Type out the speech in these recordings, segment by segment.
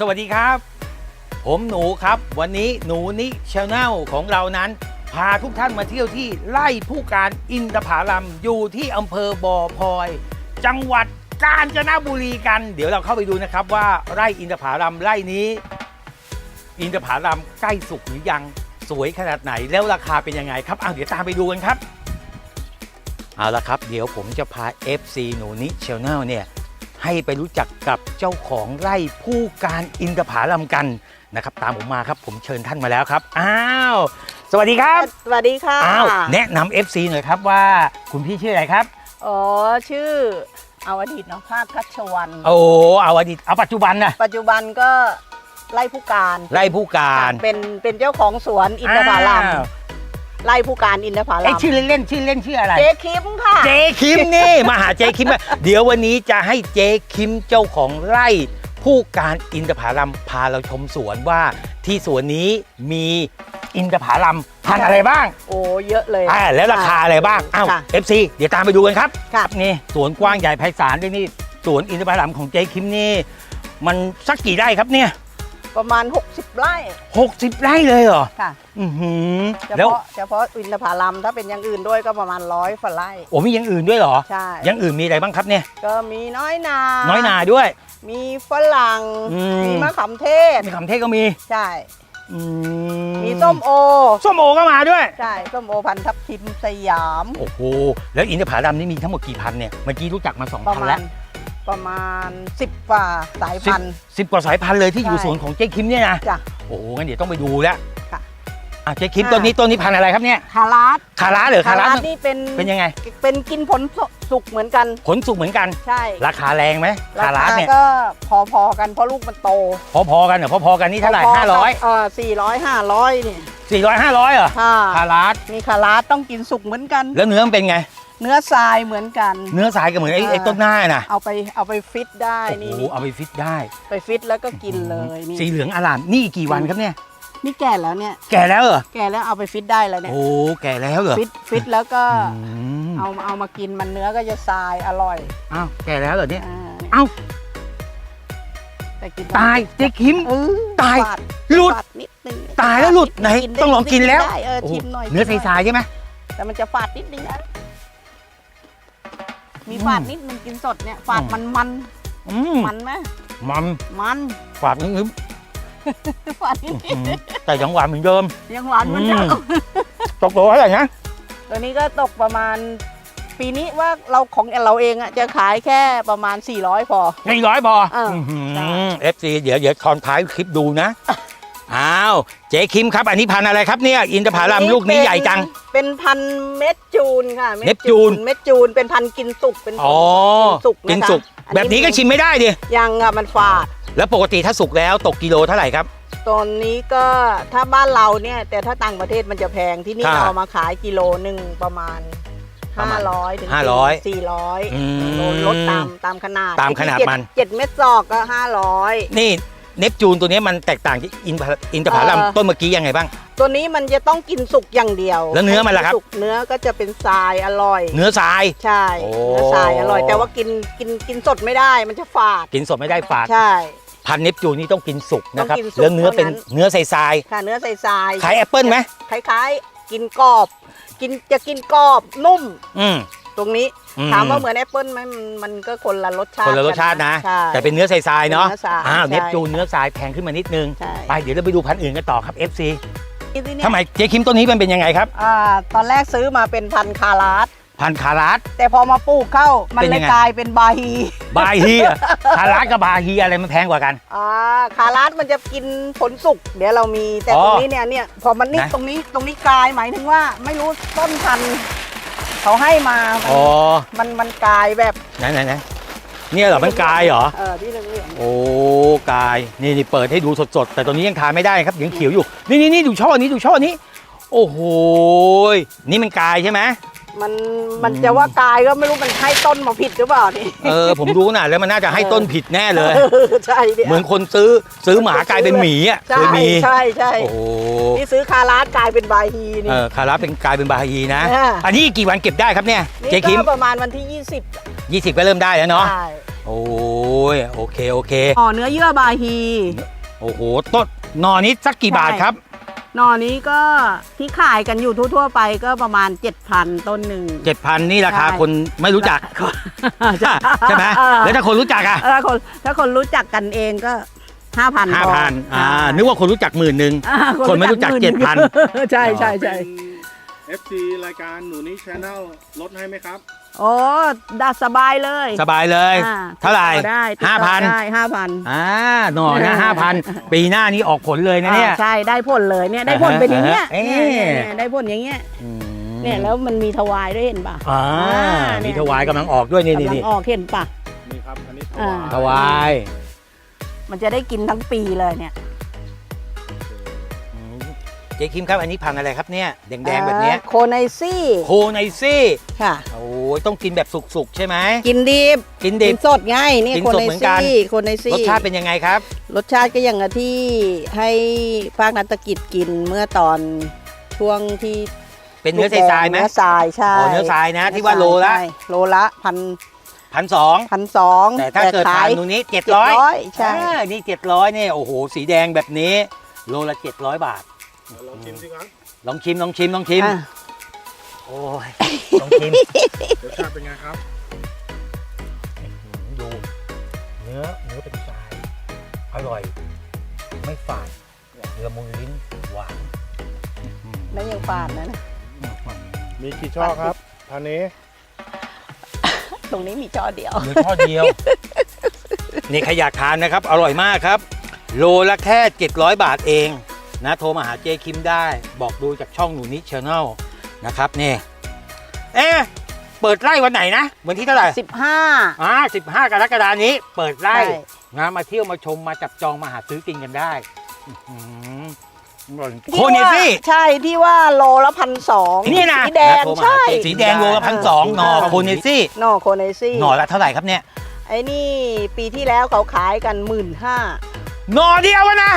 สวัสดีครับ ผมหนูครับ วันนี้หนูนิชแนลของเรานั้น พาทุกท่านมาเที่ยวที่ไร่ผู้การอินทผลัมอยู่ที่อำเภอบ่อพลอย จังหวัดกาญจนบุรีกัน เดี๋ยวเราเข้าไปดูนะครับว่าไร่อินทผลัมไร่นี้ อินทผลัมใกล้สุกหรือยังสวยขนาดไหนแล้วราคาเป็นยังไงครับเอาเดี๋ยวตามไปดูกันครับเอาละครับ เดี๋ยวผมจะพา FC หนูนิชแนลเนี่ย ให้ไปรู้จักกับเจ้าของไร่ผู้การอินทผลัมกันนะครับ ตามผมมาครับผมเชิญท่านมาแล้วครับอ้าวสวัสดีครับสวัสดีค่ะอ้าวแนะนำ FC หน่อยครับว่าคุณพี่ชื่ออะไรครับอ๋อชื่อเอาอดีตน้องภาคคัชวันโอ้เอาอดีตเอาปัจจุบันนะปัจจุบันก็ไล่ผู้การไร่ผู้การเป็นเป็นเจ้าของสวนอินทผลัมอ้าว ไล่ผู้การอินทผลัไอ้มชื่อเล่นๆชื่อเล่นชื่ออะไร เจ๊คิมค่ะ เจคิมนี่ มาหาเจคิมมาเดี๋ยววันนี้จะให้เจคิมเจ้าของไร่ ผู้การอินทผลัมพาเราชมสวนว่าที่สวนนี้มีอินทผลัมพันธุ์อะไรบ้างโอ้เยอะเลยอ่าแล้วราคาอะไรบ้างอ้าว ค่ะ FC เดี๋ยวตามไปดูกันครับ ค่ะ นี่สวนกว้างใหญ่ไพศาลด้วยนี่สวนอินทผลัมของเจคิมนี่ มันสักกี่ไร่ครับเนี่ย ประมาณ 60 ไร่60 ไร่เลยเหรอค่ะอือหือเฉแล้วพาะเฉพาะอินทผลัมถ้าเป็นอย่างอื่นด้วยก็ประมาณร้อยฝ่าไร่ โอ้มีอย่างอื่นด้วยเหรอใช่ อย่างอื่นมีอะไรบ้างครับเนี่ย ก็มีน้อยนา น้อยนาด้วย มีฝรั่ง อืม มีมะขามเทศ มีคำเทศก็มีใช่ อืมีส้มโอ ส้มโอก็มาด้วย ใช่ ส้มโอพันธุ์ทับทิมสยาม โอ้โห แล้วอินทผลัมนี่มีทั้งหมดกี่พันเนี่ย เมื่อกี้รู้จักมาสองประพันมาแล้ณ ว ประมาณ 10กว่าสายพันธุ์ สิบกว่าสายพันธุ์เลยที่อยู่ใช่ สวนของเจ๊คิมเนี่ยนะจ้ะ โอ้โหงั้นเดี๋ยวต้องไปดูแล้วค่ะอะเจ๊คิมค่ะต้นนี้ต้นนี้พันธุ์อะไรครับเนี่ยคาราสคาราเหรอคารานี่เป็นเป็นยังไง เป็นกินผลสุกเหมือนกัน ผลสุกเหมือนกัน ใช่ราคาแรงไหมราคาราคาเนี่ยก็พอๆกันเพราะลูกมันโตพอๆกันเหรอพอๆกันนี่เท่าไหร่พๆห้าร้อยเออสี่ร้อยห้าร้อยนี่สี่ร้อยห้าร้อยเหรอค่ะคารามีคาราสต้องกินสุกเหมือนกัน แล้วเนื้อมันเป็นไง เนื้อทรายเหมือนกัน เนื้อสายก็เหมือนไอ้อ่าไอ้ต้นหน้าน่ะเอาไปเอาไปฟิตได้โอ้นี่โหเอาไปฟิตได้ ไปฟิตแล้วก็กินเลยนี่สีเหลืองอร่ามนี่อีกกี่วันครับเนี่ย นี่แก่แล้วเนี่ย แก่แล้วเหรอแก่แล้วเอาไปฟิตได้แล้วเนี่ยโอ้แก่แล้วเหรอฟิตฟิตแล้วก็อืมเอาเอามากินมันเนื้อก็จะทรายอร่อยอ้าวแก่แล้วเหรอเนี่ยอ่าเอ้าแต่กินตายเจ๊คิม เออตาย ฝดหลุด ฝานิดนึงตายแล้วหลุดไหนกิด้ต้องลองกินแล้วได้เออโอ้ชิมหน่อยเนื้อชิมหทรายๆใช่ไหมแต่มันจะฝาดนิดนึงนะ มีฝาดนิดนึงกินสดเนี่ยฝาดอืมมันมันอืมมันไหมมันมันฝาดนึ้มฝาดนิดๆอื้อหือแต่ยังหวานเหมือนเดิมยังหวานเหมันเดิอืมมตกตัวเท่าไหร่นะตัวนี้ก็ตกประมาณ ปีนี้ว่าเราของเราเองอะจะขายแค่ประมาณ 400 พอสี่ร้อยพอเออได้เอฟซีเดี๋ยวเดี๋ยวตอนท้ายคลิปดูนะ อ้าวเจ๊คิมครับอันนี้พันธุ์อะไรครับเนี่ยอินทผลัมลูกนี้ใหญ่จัง เป็นพันเม็ดจูนค่ะเม็ดจูน เม็ดจูนเป็นพันกินสุกเป็นอ๋อสุกกินสุกะคะแบบนี้ก็ชิมไม่ได้ดิยังอะมันฝาด แล้วปกติถ้าสุกแล้วตกกิโลเท่าไหร่ครับตอนนี้ก็ถ้าบ้านเราเนี่ย แต่ถ้าต่างประเทศมันจะแพงที่นี่ค่ะเราเอามาขายกิโลหนึ่งประมาณประมาณ500ถึง500 400อืมลดตามตามขนาดตามขนาดไอ้ที่เจ็มันเจ็ดเม็ดซอกก็500นี่ เนปจูนตัวนี้มันแตกต่างจากอินทผอินทผลัมเอ่อ ต้นเมื่อกี้ยังไงบ้าง ตัวนี้มันจะต้องกินสุกอย่างเดียวแล้วเนื้อมันล่ะครับ สุกเนื้อก็จะเป็นทรายอร่อย เนื้อทราย ใช่โอ้ เนื้อทรายอร่อย แต่ว่ากินกินกินสดไม่ได้มันจะฝาดกินสดไม่ได้ฝาด ใช่ พันธุ์เนปจูนนี่ต้องกินสุกนะครับต้องกินสุกแล้วเนื้อเป็นเท่านั้น เนื้อใสายค่ะเนื้อใสทรายๆขายแอปเปิลไหมคล้ายๆ กินกรอบ กินจะกินกรอบนุ่ม อืม ตรงนี้อืถามว่าเหมือนแอปเปิลไหมมันมันก็คนละรสชาติคนละรสชาตินะ ใช่ แต่เป็นเนื้อทรายๆเนาะเป็นเนื้อทรายอ้าวใช่ เนปจูนเนื้อทรายแพงขึ้นมานิดนึง ใช่ไปเดี๋ยวเราไปดูพันธุ์อื่นกันต่อครับ FC ที่เนี่ยทำไมเจ๊คิมต้นนี้มันเป็นยังไงครับ อ่าตอนแรกซื้อมาเป็นพันธุ์คาราสพันธุ์คาราส แต่พอมาปลูกเข้ามันเป็นเลยัยงไง กลายเป็นบาฮีบาฮีอะคาราสกับบาฮีอะไรมันแพงกว่ากัน อ่าคาราสมันจะกินผลสุกเดี๋ยวเรามีแต่อ๋อตรงนี้เนี่ยเนี่ยพอมันนิดนะ ตรงนี้ตรงนี้กลายหมายถึงว่าไม่รู้ต้นพันธุ์ เขาให้มามันอ๋อ มันมันกลายแบบไหนไหนไหนเนี่ยเหรอมันกายเหรอ เออที่เหลืองโอ้กาย นี่นี่เปิดให้ดูสดๆ แต่ตอนนี้ยังทานไม่ได้ครับยังเขียวอยู่ นี่นี่นี่ดูช่อนี้ดูช่อนี้ โอ้โหยนี่มันกายใช่ไหมๆ มันมันจะว่ากลายก็ไม่รู้มันให้ต้นมาผิดหรือเปล่านี่เออผมรู้นะแล้วมันน่าจะให้ต้นผิดแน่เลยออใช่เนี่ยเหมือนคนซื้อซื้อหมากลายเป็นหมีอะเคใช่ยมีใช่ใช่โอ้โหนี่ซื้อคาราสกลายเป็นบาฮีนี่ เออคาราเป็นกลายเป็นบาฮีนะ อ่า อันนี้กี่วันเก็บได้ครับเนี่ยนี่เจ๊คิมก็ประมาณวันที่ 20 20 ก็เริ่มได้แล้วเนาะใช่โอ้ยโอเคโอเคห่อเนื้อเยื่อบาฮี โอ้โหต้นหนอนี้สักกี่บาทครับ หน่อนี้ก็ที่ขายกันอยู่ทั่วๆไปก็ประมาณ 7,000 ต้นหนึ่ง เจ็ดพันนี่ราคาใช่ คนไม่รู้จัก ใช่ไหมเออแล้วถ้าคนรู้จักอะเออคนถ้าคนรู้จักกันเองก็5,000ห้าพันอ่านึกว่าคนรู้จักหมื่นหนึ่งอ่าคนไม่รู้จักห7,000 ใช่ใช่ใช่เป็น FC รายการหนูนี้ชแนลลดให้ไหมครับ โอ้ดัดสบายเลยสบายเลย อ่เท่าไหร่ติดต่อได้ติดต่อห้าพันได้ห้าพัน อ่าหน่อนะห้าพันปีหน้านี้ออกผลเลยนะเนี่ย อ่าใช่ได้ผลเลยเนี่ยได้ผลเป็นอย่างเงี้ยเอ๊ะ เนี่ยเนี่ยเนี่ยได้ผลอย่างเงี้ยอืมเนี่ยแล้วมันมีทวายด้วยเห็นป่ะอ่าเนี่ยมีถวายกำลังออกด้วยนี่นี่กำลังนี่ออกเห็นป่ะนี่ครับ อันนี้ถอ่า วายถวาย มันจะได้กินทั้งปีเลยเนี่ยอืมเจ๊คิมครับอันนี้พันธุ์อะไรครับเนี่ยแดงๆแบบเนี้ยอ่าโคไนซี่โคไนซี่ค่ะ โอ้ยต้องกินแบบสุกๆใช่ไหมกินดิบกินดิกิบ นสดไง่ายนี่กินโคสดไนเหมือนกัน ซี่โคไนซี่รสชาติเป็นยังไงครับ รสชาติก็อย่างกับที่ให้ภาคนัตกิจกินเมื่อตอนช่วงที่เป็นเนื้อทรายๆไหม เนื้อทรายใช่อ๋อเนื้อทรายนะที่ว่าโลละ ใช่โลละพันพันสองพันสองแต่ถ้าเกิดขาทานยนูนี้เจ็ดร้อยใช่ นี่เจ็ดร้อยเนี่ยโอ้โหสีแดงแบบนี้ โลละเจ็ดร้อยบาท ลองชิมสิครับลองชิมลองชิมลองชิม อะโอ้ยลองชิมรสชาติเป็นไงครับดูเนื้อเนื้อเป็นทรายอร่อย ไม่ฝาดละมุนลิ้นหวานนั่นยังฝาดนะนะมีกี่ช่อครับพันนี้ตรงนี้มีจอเดียวเนื้อทอดเดียว นี่ใครอยากทานนะครับ อร่อยมากครับ โลละแค่ 700 บาทเอง นะโทรมาหาเจคิมได้ บอกดูจากช่องหนูนิชแนลนะครับนี่เอ๊ะเปิดไล่วันไหนนะ วันที่เท่าไหร่15อ่า15กรกฎานี้ เปิดไล่ใช่นะมาเที่ยวมาชมมาจับจองมาหาซื้อกินกันได้อื้อหืออร่อยโคที่เนว่าซี่ใช่ที่ว่าโลละพันสองนี่นะสีแดงโทรมาใช่หาเจ๊สีแดงโลละพันสองหนอโคเนซี่หน่อโคไนซี่หน่อละเท่าไหร่ครับเนี่ยไอ้นี่ปีที่แล้วเขาขายกันหมื่นห้า หน่อเดียวอะนะ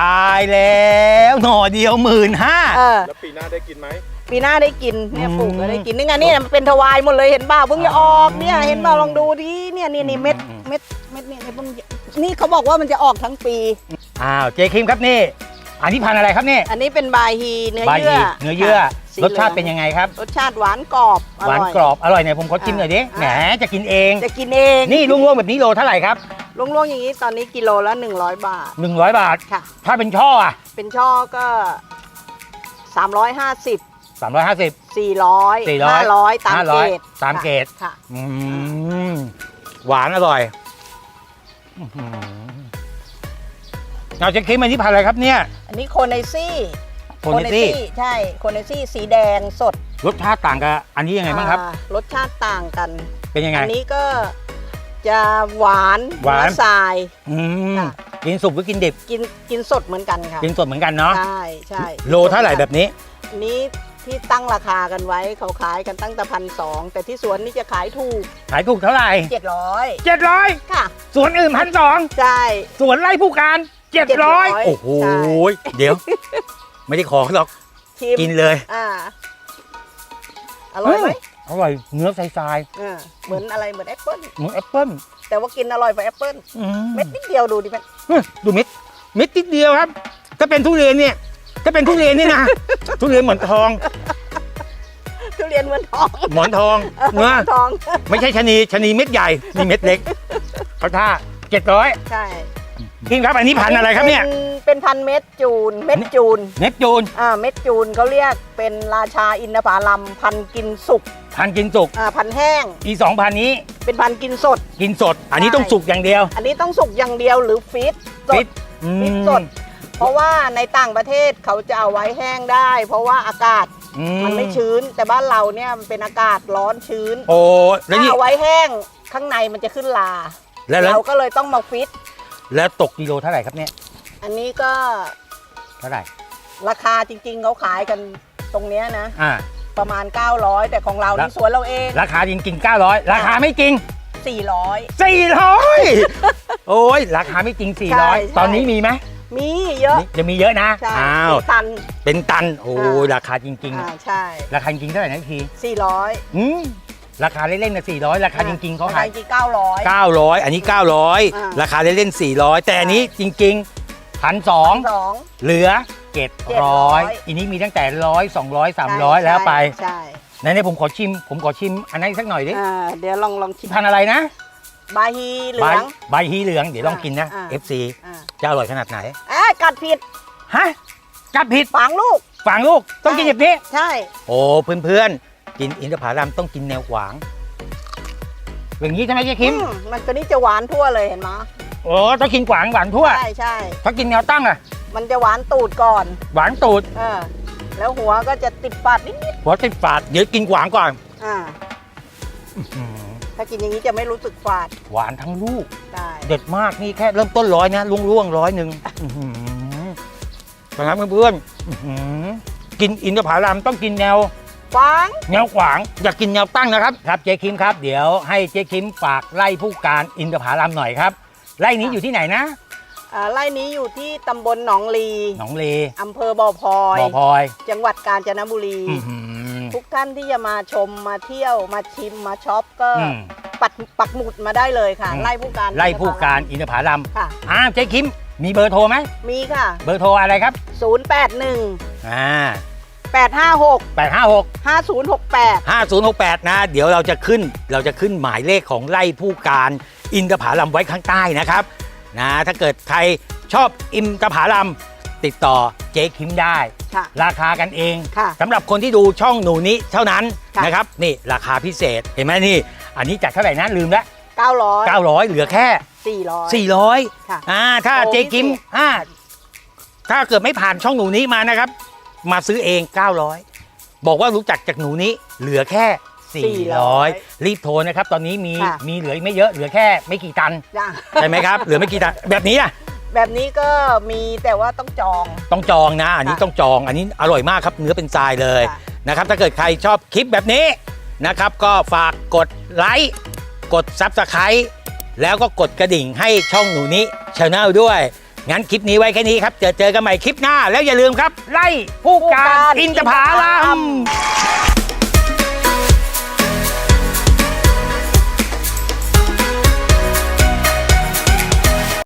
ตายแล้วหน่อเดียวหมื่นห้า เออ แล้วปีหน้าได้กินไหมปีหน้าได้กินเนี่ยอืม ปลูกก็ได้กินนี่ไงนี่มันเป็นทวายหมดเลยเห็นป่าวเพิ่งจะออกเนี่ยเห็นป่าวลองดูดิเนี่ยนี่นี่เม็ดอืมเม็ดเม็ดเนี่ยเนี่ยเพิ่งนี่เขาบอกว่ามันจะออกทั้งปี อ้าวเจคิมครับนี่ อันนี้พันธุ์อะไรครับเนี่ยอันนี้เป็นบายฮีเนื้อบาเยื่ยีอเนื้อเยื่อ ค่ะสีรสชาติหลืองเป็นยังไงครับ รสชาติหวานกรอบหวานร่อยกรอบ อร่อยเนี่ยผมขอชิมหน่อยดิอ่าแหม จะกินเอง จะกินเองนี่ลุงร่วงแบบนี้โลเท่าไหร่ครับลงๆอย่างนี้ตอนนี้กิโลละ100 บาท100 บาท ค่ะ ถ้าเป็นช่ออะ เป็นช่อก็ 350 350 400 400 500ตามเกรดตามเกรดค่ะ อืมหวานอร่อยอื้อหือ เอาเจคิมอันนี้พันธุ์อะไรครับเนี่ยอันนี้โคไนซี่โคเนซี่ใช่โคไนซี่สีแดงสด รสชาติต่างกับอันนี้ยังไงบ้างครับอ่ารสชาติต่างกัน เป็นยังไง อันี้ก็จะหวานหวานเนื้อทรายอืมค่ะกินสุกหรือกินดิบ กินกินสดเหมือนกันค่ะ กินสดเหมือนกันเนาะ ใช่ใช่โลเท่าไหร่แบบนี้อันนี้ที่ตั้งราคากันไว้เขาขายกันตั้งแต่พันสองแต่ที่สวนนี่จะขายถูก ขายถูกเท่าไหร่700เจ็ดร้อยค่ะ สวนอื่นพันสองใช่ สวนไร่ผู้การ เจ็ดร้อย700โอ้โห ใช่เดี๋ยว ไม่ได้ขอหรอก ชิมกินเลย อ่าอร่อยไหมอร่อย เนื้อทรายอ่าเหมือนอะไรเหมือนแอปเปิ้ลๆเหมือนแอปเปิ้ลแต่ว่ากินอร่อยกว่าแอปเปิ้ลอืเม็ดนิดเดียวดูดิมันเฮ้ยดูเม็ด เม็ดนิดเดียวครับ ถ้าเป็นทุเรียนเนี่ย ถ้าเป็นทุเรียนนี่นะ ทุเรียนหมอนทอง ทุเรียนเหมือนทองหมอนทองเออเหมืเนื้ออนทองไม่ใช่ชะนีชะนีเม็ดใหญ่ นี่เม็ดเล็กเขาท่าเจ็ดร้อย ใช่ กินครับอันนี้พันธุ์อะไรครับเนี่ยป็เป็นพันเม็ดจูน เม็ดจูน เน็ปจูนอ่า เม็ดจูนเขาเรียกเป็นราชาอินทผลัมพันกินสุก พันธุ์กินสุกอ่า พันแห้งอีสองพันนี้เป็นพันกินสด กินสด อันนี้ใช่ต้องสุกอย่างเดียวอันนี้ต้องสุกอย่างเดียวหรือฟีดสฟิดตอืมฟิตสด เพราะว่าในต่างประเทศเขาจะเอาไว้แห้งได้ เพราะว่าอากาศอืมันไม่ชื้น แต่บ้านเราเนี่ยมันเป็นอากาศร้อนชื้นโอ้แล้วถ้านี่เอาไว้แห้งข้างในมันจะขึ้นลาแล้วแล้ว เราก็เลยต้องมาฟิต แล้วตกกิโลเท่าไหร่ครับเนี่ยอันนี้ก็เท่าไหร่ราคาจริง ๆเขาขายกันตรงเนี้ยนะ อ่า ประมาณ 900 แต่ของเราแล้วที่สวนเราเอง ราคาจริงกิน900 ราคาไม่จริง 400 400 โอ้ยราคาไม่จริง ใช่ใช่ 400 ตอนนี้มีไหมมีเยอะนี่จะมีเยอะนะใช่อ้าวสี่ตัน เป็นตันโอ้ยอ่าราคาจริง อ่าใช่ ๆ ราคาจริงเท่าไหร่นะพี่400 อืม ราคาเล่นๆนะ400 ราคาจริงๆเขาขายจริงๆเก้าร้อย 900 อันนี้ อ่า 900 ราคาเล่นๆ400 แต่อันนี้จริงๆพันสองสอง เหลือ 700 700 อันนี้มีตั้งแต่ร้อยสองร้อยสามร้อยแล้วไปใช่ไหนๆผมขอชิม ผมขอชิมอันนั้นสักหน่อยดิอ่าเดี๋ยวลองลองชิมพันธุ์อะไรนะบาฮีเหลืใบองใบฮีเหลืองเดี๋ยวลองกินนะ อ่า FC อ่าจะอร่อยขนาดไหนอะกัดผิดฮะกัดผิดฝังลูก ฝังลูกต้องกินแบบนี้ ใช่ โอ้เพื่อนๆ กินอินทผลัมต้องกินแนวขวาง อย่างนี้ใช่ไหมเจ๊คิม อืมันตัวนี้จะหวานทั่วเลยเห็นไหมโอ้ต้องกินขวางหวานทั่ว ใช่ใช่ ถ้ากินแนวตั้งอะมันจะหวานตูดก่อน หวานตูด เออ แล้วหัวก็จะติดปากนิดหัวติดฝาด เดี๋ยวกินขวางก่อนๆอ่า อื้อหือถ้ากินอย่างนี้จะไม่รู้สึกฝาดหวานทั้งลูก ได้เด็ดมากนี่แค่เริ่มต้นร้อยนะลุงล่วงร้อยหนึ่งอื้อหือนะครับเพื่อนๆอื้อหือกินอินทผลัมต้องกินแนว ฟังแนวขวางอยากกินแนวตั้งนะครับ ครับเจ๊คิมครับ เดี๋ยวให้เจ๊คิมฝากไล่ผู้การอินทผลัมหน่อยครับ ไล่นี้อยู่ที่ไหนนะอ่าไร่นี้อยู่ที่ตำบลหนองลีหนองเลอำเภอบ่อพลอย บ่อพลอยจังหวัดกาญจนบุรี อื้อหือ ทุกท่านที่จะมาชมมาเที่ยวมาชิมมาช็อปก็อืมปัดปักหมุดมาได้เลยค่ะ อืม ไล่ผู้การไล่ผู้การอินทผลัมค่ะ อ้าวเจ๊คิมมีเบอร์โทรไหมมีค่ะ เบอร์โทรอะไรครับ 081 อ่า 856แปดห้าหก5068 5068 นะ เดี๋ยวเราจะขึ้นเราจะขึ้นหมายเลขของไล่ผู้การอินทผลัมไว้ข้างใต้นะครับนะถ้าเกิดใครชอบอินทผลัมติดต่อเจ๊คิมได้ ค่ะ ราคากันเองค่ะสำหรับคนที่ดูช่องหนูนี้เท่านั้นค่ะ นะครับนี่ราคาพิเศษเห็นไหมนี่ อันนี้จากเท่าไหร่นะลืมแล้ว900 900 เหลือแค่ 400 400 ค่ะ อ่าถ้าโอ้เจ๊กิมพิเศษ อ่าถ้าเกิดไม่ผ่านช่องหนูนี้มานะครับ มาซื้อเอง 900 บอกว่ารู้จักจากหนูนี้เหลือแค่ 400 รีบโทรนะครับ ตอนนี้มีค่ะ มีเหลือไม่เยอะเหลือแค่ไม่กี่ตันจ้ะใช่ไหมครับ เหลือไม่กี่ตันแบบนี้อะแบบนี้ก็มีแต่ว่าต้องจอง ต้องจองนะอันนี้ค่ะต้องจองอันนี้อร่อยมากครับเนื้อเป็นทรายเลยค่ะ นะครับ ถ้าเกิดใครชอบคลิปแบบนี้นะครับ ก็ฝากกดไลค์กดซับสไคร b ์แล้วก็กดกระดิ่งให้ช่องหนูนี้ช anel ด้วย งั้นคลิปนี้ไว้แค่นี้ครับ เจอเจอกันใหม่คลิปหน้า แล้วอย่าลืมครับ ไล่ผู้การอินทผลัม